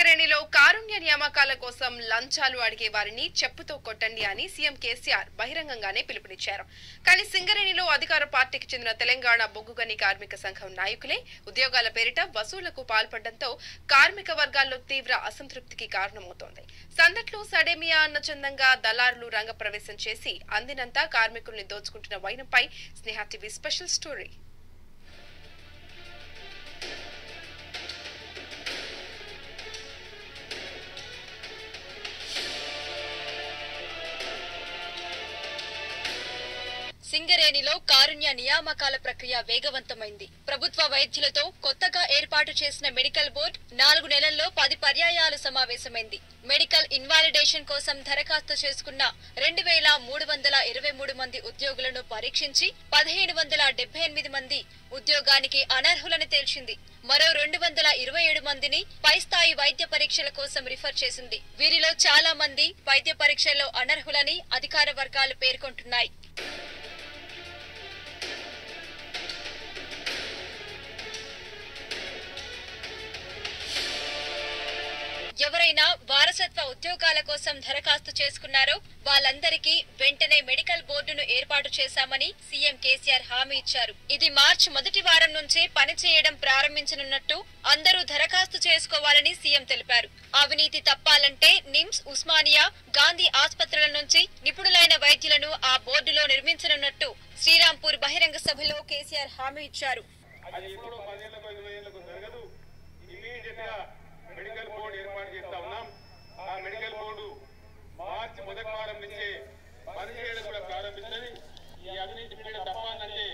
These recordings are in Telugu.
శ్రేణిలో కారుణ్య నియామకాల కోసం లంచాలు అడిగే వారిని చెప్పుతో కొట్టండి అని సీఎం కేసీఆర్ బహిరంగంగానే పిలుపునిచ్చారు. కానీ సింగరేణిలో అధికార పార్టీకి చెందిన తెలంగాణ బొగ్గుగని కార్మిక సంఘం నాయకులే ఉద్యోగాల పేరిట వసూళ్ళకు పాల్పడడంతో కార్మిక వర్గాల్లో తీవ్ర అసంతృప్తికి కారణమవుతోంది. సందట్లో సడేమియా అన్న చందంగా దళారులు రంగప్రవేశం చేసి అందినంత కార్మికుల్ని దోచుకుంటున్న వైనంపై స్నేహ టీవీ స్పెషల్ స్టోరీ. సింగరేణిలో కారుణ్య నియామకాల ప్రక్రియ వేగవంతమైంది. ప్రభుత్వ వైద్యులతో కొత్తగా ఏర్పాటు చేసిన మెడికల్ బోర్డు నాలుగు నెలల్లో పది పర్యాయాలు సమావేశమైంది. మెడికల్ ఇన్వాలిడేషన్ కోసం దరఖాస్తు చేసుకున్న రెండు వేల మూడు వందల ఇరవై మూడు మంది ఉద్యోగులను పరీక్షించి పదిహేను వందల డెబ్బై ఎనిమిది మంది ఉద్యోగానికి అనర్హులని తేల్చింది. మరో రెండు వందల ఇరవై ఏడు మందిని పై స్థాయి వైద్య పరీక్షల కోసం రిఫర్ చేసింది. వీరిలో చాలా మంది వైద్య పరీక్షల్లో అనర్హులని అధికార వర్గాలు పేర్కొంటున్నాయి. ఎవరైనా వారసత్వ ఉద్యోగాల కోసం దరఖాస్తు చేసుకున్నారో వాళ్ళందరికీ వెంటనే మెడికల్ బోర్డును ఏర్పాటు చేశామని సీఎం కేసీఆర్ హామీ ఇచ్చారు. ఇది మార్చి మొదటి వారం నుంచే పనిచేయడం ప్రారంభించనున్నట్టు అందరూ దరఖాస్తు చేసుకోవాలని సీఎం తెలిపారు. అవినీతి తప్పాలంటే నిమ్స్ ఉస్మానియా గాంధీ ఆసుపత్రుల నుంచి నిపుణులైన వైద్యులను ఆ బోర్డులో నిర్మించనున్నట్టు శ్రీరాంపూర్ బహిరంగ సభలో కేసీఆర్ హామీ ఇచ్చారు అది ఎప్పుడో పదేళ్ళకు ఇరవై ఏళ్ళకు జరగదు ఇమీడియట్గా మెడికల్ బోర్డు ఏర్పాటు చేస్తా ఉన్నాం ఆ మెడికల్ బోర్డు మార్చి మొదటి వారం నుంచే పనిచేయడం కూడా ప్రారంభిస్తుంది ఈ అవినీతి పీడ తప్పాలంటే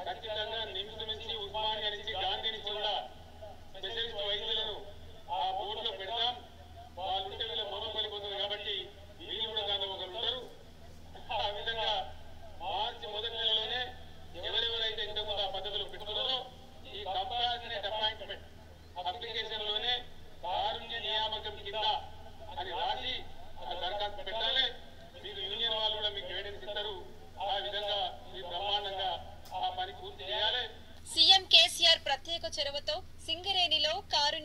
ఖచ్చితంగా నిమ్స్ నుంచి ఉస్మానియా నుంచి గాంధీ నుంచి కూడా స్పెషలిస్ట్ వైద్యులను ఆ బోర్డులో పెడతాం వాళ్ళు ఉంటే వీళ్ళ మొనపలిపోతుంది కాబట్టి వీళ్ళు కూడా దానిలో ఒకరు ఉంటారు ఆ విధంగా మార్చి మొదటి నెలలోనే ఎవరెవరైతే ఇంతకుముందు ఆ పద్ధతిలో పెట్టుకున్నారో ఈ కంపాషనేట్ అపాయింట్మెంట్ అప్లికేషన్లోనే కారుణ్య నియామకం కింద అని రాసి ఆ దరఖాస్తు పెట్టాలి మీకు యూనియన్ వాళ్ళు కూడా మీకు గైడెన్స్ ఇస్తారు ఆ విధంగా మీరు బ్రహ్మాండంగా ఆ పని పూర్తి చేయాలి సీఎం కేసీఆర్ ప్రత్యేక చొరవతో సింగరేణిలో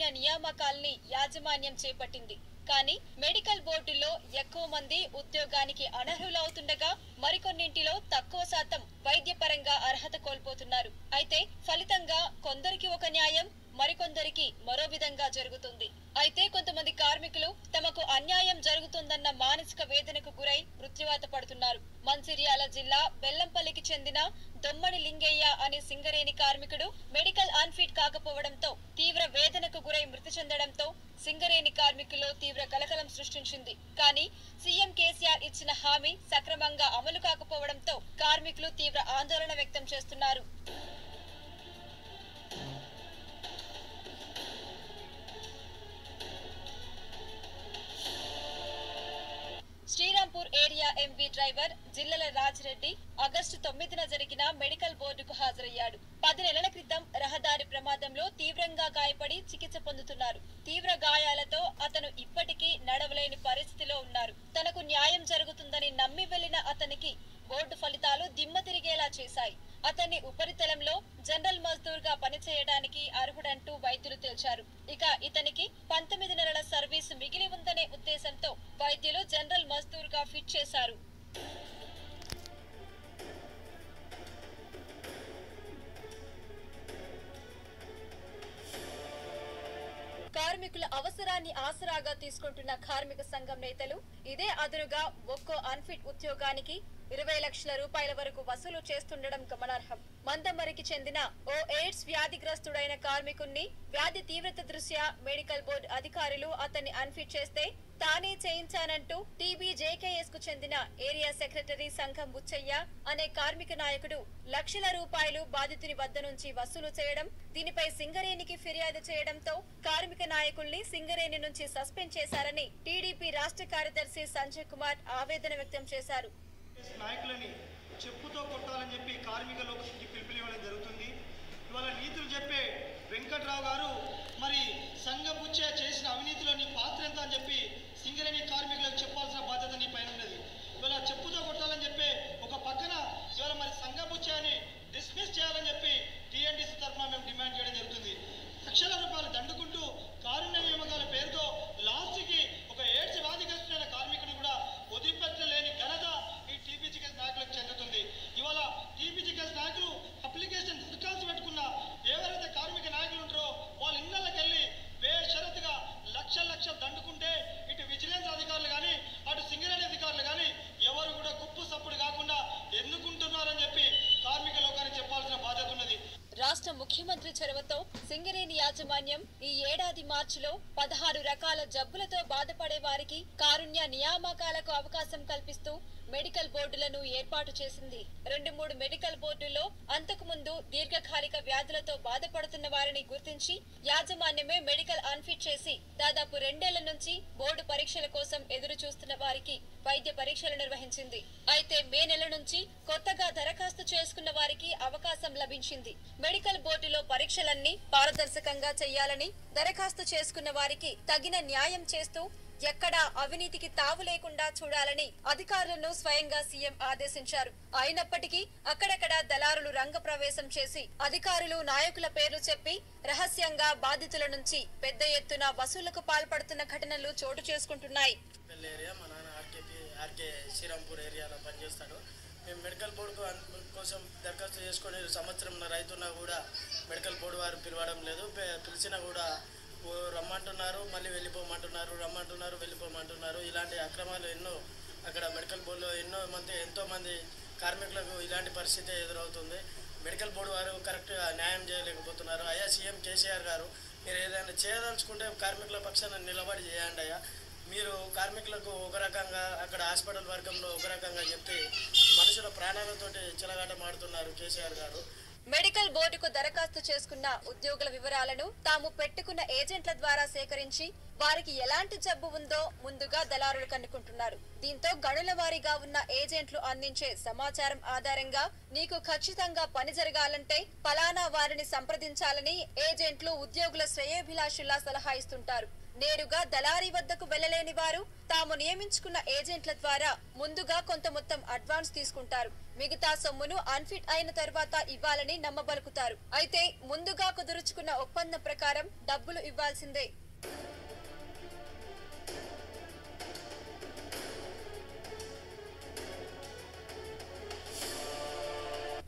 నియామకాల్ని యాజమాన్యం చేపట్టింది. కానీ మెడికల్ బోర్డులో ఎక్కువ మంది ఉద్యోగానికి అనర్హులవుతుండగా మరికొన్నింటిలో తక్కువ శాతం వైద్యపరంగా అర్హత కోల్పోతున్నారు. అయితే ఫలితంగా కొందరికి ఒక న్యాయం మరికొందరికి మరో విధంగా జరుగుతుంది. అయితే కొంతమంది కార్మికులు తమకు అన్యాయం జరుగుతుందన్న మానసిక వేదనకు గురై మృత్యువాత పడుతున్నారు. మంచిర్యాల జిల్లా బెల్లంపల్లికి చెందిన దొమ్మడి లింగయ్య అనే సింగరేణి కార్మికుడు మెడికల్ అన్ఫిట్ కాకపోవడంతో తీవ్ర వేదనకు గురై మృతి చెందడంతో సింగరేణి కార్మికుల్లో తీవ్ర కలకలం సృష్టించింది. కానీ సీఎం కేసీఆర్ ఇచ్చిన హామీ సక్రమంగా అమలు కాకపోవడంతో కార్మికులు తీవ్ర ఆందోళన వ్యక్తం చేస్తున్నారు. ఏరియా ఎంపీ డ్రైవర్ జిల్లల రాజ్రెడ్డి ఆగస్టు తొమ్మిదిన జరిగిన మెడికల్ బోర్డుకు హాజరయ్యాడు. పది నెలల క్రితం రహదారి ప్రమాదంలో తీవ్రంగా గాయపడి చికిత్స పొందుతున్నారు. తీవ్ర గాయాలతో అతను ఇప్పటికీ నడవలేని పరిస్థితిలో ఉన్నారు. తనకు న్యాయం జరుగుతుందని నమ్మి వెళ్ళిన అతనికి బోర్డు ఫలితాలు దిమ్మ తిరిగేలా చేశాయి. అతన్ని ఉపరితలంలో జనరల్ మజ్దూర్గా పనిచేయడానికి అర్హుడంటూ వైద్యులు తేల్చారు. ఇక ఇతనికి పంతొమ్మిది నెలల సర్వీస్ మిగిలి ఉందనే ఉద్దేశంతో వైద్యులు జనరల్ మజ్దూర్గా ఫిట్ చేశారు. కార్మికుల అవసరాన్ని ఆసరాగా తీసుకుంటున్న కార్మిక సంఘం నేతలు ఇదే అదునుగా ఒక్కో అన్ఫిట్ ఉద్యోగానికి ఇరవై లక్షల రూపాయల వరకు వసూలు చేస్తుండడం గమనార్హం. మందమరికి చెందిన ఓ ఎయిడ్స్ వ్యాధిగ్రస్తుడైన కార్మికుణ్ణి వ్యాధి తీవ్రత దృష్ట్యా మెడికల్ బోర్డు అధికారులు అతన్ని అన్ఫిట్ చేస్తే తానే చేయించానంటూ టీబీ జేకేఎస్కు చెందిన ఏరియా సెక్రటరీ సంఘం బుచ్చయ్య అనే కార్మిక నాయకుడు లక్షల రూపాయలు బాధితుని వద్ద నుంచి వసూలు చేయడం దీనిపై సింగరేణికి ఫిర్యాదు చేయడంతో కార్మిక నాయకుల్ని సింగరేణి నుంచి సస్పెండ్ చేశారని టీడీపీ రాష్ట్ర కార్యదర్శి సంజయ్ కుమార్ ఆవేదన వ్యక్తం చేశారు. నాయకులని చెప్పుతో కొట్టాలని చెప్పి కార్మిక లోకానికి పిలుపునివ్వడం జరుగుతుంది. ఇవాళ నీతులు చెప్పే వెంకట్రావు గారు మరి సంఘపుచ్చ చేసిన అవినీతిలో నీ పాత్ర ఎంత? అని చెప్పి సింగరేణి కార్మికులకు చెప్పాల్సిన బాధ్యత నీ పైన ఉన్నది. ఇవాళ చెప్పుతో కొట్టాలని చెప్పే ఒక పక్కన ఇవాళ మరి సంఘపుచ్చని డిస్మిస్ చేయాలని చెప్పి టీఎన్టీసీ తరఫున మేము డిమాండ్ చేయడం జరుగుతుంది లక్షల రూపాయలు దండుకుంటూ కారుణ్య నియామకాల పేరుతో ముఖ్యమంత్రి చొరవతో సింగరేణి యాజమాన్యం ఈ ఏడాది మార్చిలో పదహారు రకాల జబ్బులతో బాధపడే వారికి కారుణ్య నియామకాలకు అవకాశం కల్పిస్తూ మెడికల్ బోర్డులను ఏర్పాటు చేసింది. రెండు మూడు మెడికల్ బోర్డుల్లో అంతకు ముందు దీర్ఘకాలిక వ్యాధులతో బాధపడుతున్న వారిని గుర్తించి యాజమాన్యమే మెడికల్ అన్ఫిట్ చేసి దాదాపు రెండేళ్ళ నుంచి బోర్డు పరీక్షల కోసం ఎదురు చూస్తున్న వారికి వైద్య పరీక్షలు నిర్వహించింది. అయితే మే నెల నుంచి కొత్తగా దరఖాస్తు చేసుకున్న వారికి అవకాశం లభించింది. మెడికల్ బోర్డులో పరీక్షలన్నీ పారదర్శకంగా చేయాలని దరఖాస్తు చేసుకున్న వారికి తగిన న్యాయం చేస్తూ ఎక్కడా అవినీతికి తావు లేకుండా చూడాలని అధికారులను స్వయంగా సీఎం ఆదేశించారు. అయినప్పటికీ అక్కడక్కడ దళారులు రంగప్రవేశం చేసి అధికారులు నాయకుల పేర్లు చెప్పి రహస్యంగా బాధితుల నుంచి పెద్ద ఎత్తున వసూళ్ళకు పాల్పడుతున్న ఘటనలు చోటు చేసుకుంటున్నాయి. పెళ్ళి ఏరియా మా నాన్న ఆర్కేపీ ఆర్కే శ్రీరాంపూర్ ఏరియాలో పనిచేస్తాడు. మేము మెడికల్ బోర్డుకు కోసం దరఖాస్తు చేసుకుని సంవత్సరం రైతున్నా కూడా మెడికల్ బోర్డు వారు పిలవడం లేదు. పిలిచినా కూడా రమ్మంటున్నారు మళ్ళీ వెళ్ళిపోమంటున్నారు రమ్మంటున్నారు వెళ్ళిపోమంటున్నారు. ఇలాంటి అక్రమాలు ఎన్నో అక్కడ మెడికల్ బోర్డులో ఎన్నో మంది ఎంతోమంది కార్మికులకు ఇలాంటి పరిస్థితి ఎదురవుతుంది. మెడికల్ బోర్డు వారు కరెక్ట్గా న్యాయం చేయలేకపోతున్నారు. అయ్యా సీఎం కేసీఆర్ గారు మీరు ఏదైనా చేయదలుచుకుంటే కార్మికుల పక్షాన నిలబడి చేయండి అయ్యా. మీరు కార్మికులకు ఒక రకంగా అక్కడ హాస్పిటల్ వర్గంలో ఒక రకంగా చెప్తే మనుషుల ప్రాణాలతో చిలగాటమాడుతున్నారు కేసీఆర్ గారు. మెడికల్ బోర్డుకు దరఖాస్తు చేసుకున్న ఉద్యోగుల వివరాలను తాము పెట్టుకున్న ఏజెంట్ల ద్వారా సేకరించి వారికి ఎలాంటి జబ్బు ఉందో ముందుగా దళారులు కనుక్కుంటున్నారు. దీంతో గణుల వారీగా ఉన్న ఏజెంట్లు అందించే సమాచారం ఆధారంగా నీకు ఖచ్చితంగా పని జరగాలంటే పలానా వారిని సంప్రదించాలని ఏజెంట్లు ఉద్యోగుల శ్రేయోభిలాషుల్లా సలహా ఇస్తుంటారు. నేరుగా దళారీ వద్దకు వెళ్ళలేని వారు తాము నియమించుకున్న ఏజెంట్ల ద్వారా ముందుగా కొంత మొత్తం అడ్వాన్స్ తీసుకుంటారు. మిగతా సొమ్మును అన్ఫిట్ అయిన తర్వాత ఇవ్వాలని నమ్మబలుకుతారు. అయితే ముందుగా కుదుర్చుకున్న ఒప్పందం ప్రకారం డబ్బులు ఇవ్వాల్సిందే.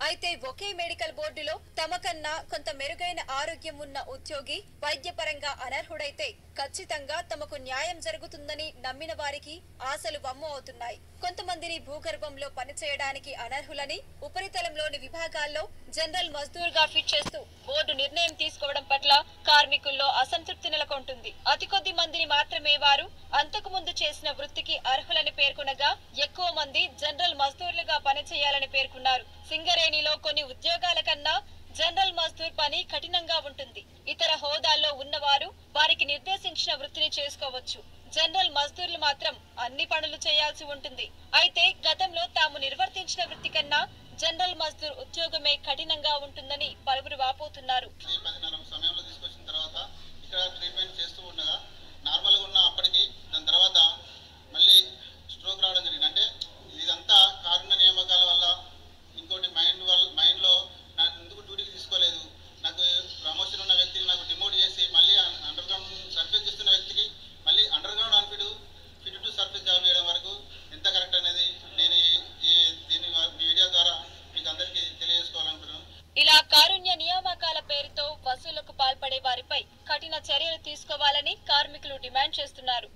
అయితే ఒకే మెడికల్ బోర్డులో తమకన్నా కొంత మెరుగైన ఆరోగ్యం ఉన్న ఉద్యోగి వైద్యపరంగా అనర్హుడైతే ఖచ్చితంగా తమకు న్యాయం జరుగుతుందని నమ్మిన వారికి ఆశలు వమ్ము అవుతున్నాయి. కొంతమందిని భూగర్భంలో పనిచేయడానికి అనర్హులని ఉపరితలంలోని విభాగాల్లో జనరల్ మజ్దూర్గా ఫిట్ చేస్తూ బోర్డు నిర్ణయం తీసుకోవడం పట్ల కార్మికుల్లో అసంతృప్తి నెలకొంటుంది. అతి కొద్ది మందిని మాత్రమే వారు అంతకు ముందు చేసిన వృత్తికి అర్హులని పేర్కొనగా ఎక్కువ మంది జనరల్ మజ్దూర్లుగా పనిచేయాలని పేర్కొన్నారు. సింగరేణిలో కొన్ని ఉద్యోగాల కన్నా జనరల్ మజ్దూర్ పని కఠినంగా ఉంటుంది. ఇతర హోదాల్లో ఉన్నవారు వారికి నిర్దేశించిన వృత్తిని చేసుకోవచ్చు. జనరల్ మజ్దూర్లు మాత్రం అన్ని పనులు చేయాల్సి ఉంటుంది. అయితే గతంలో తాము నిర్వర్తించిన వృత్తి కన్నా జనరల్ మజ్దూర్ ఉద్యోగమే కఠినంగా ఉంటుందని పలువురు వాపోతున్నారు. ఈ సమయంలో తీసుకొచ్చిన తర్వాత ఇక్కడ ట్రీట్మెంట్ చేస్తూ ఉండగా చర్యలు తీసుకోవాలని కార్మికులు డిమాండ్ చేస్తున్నారు.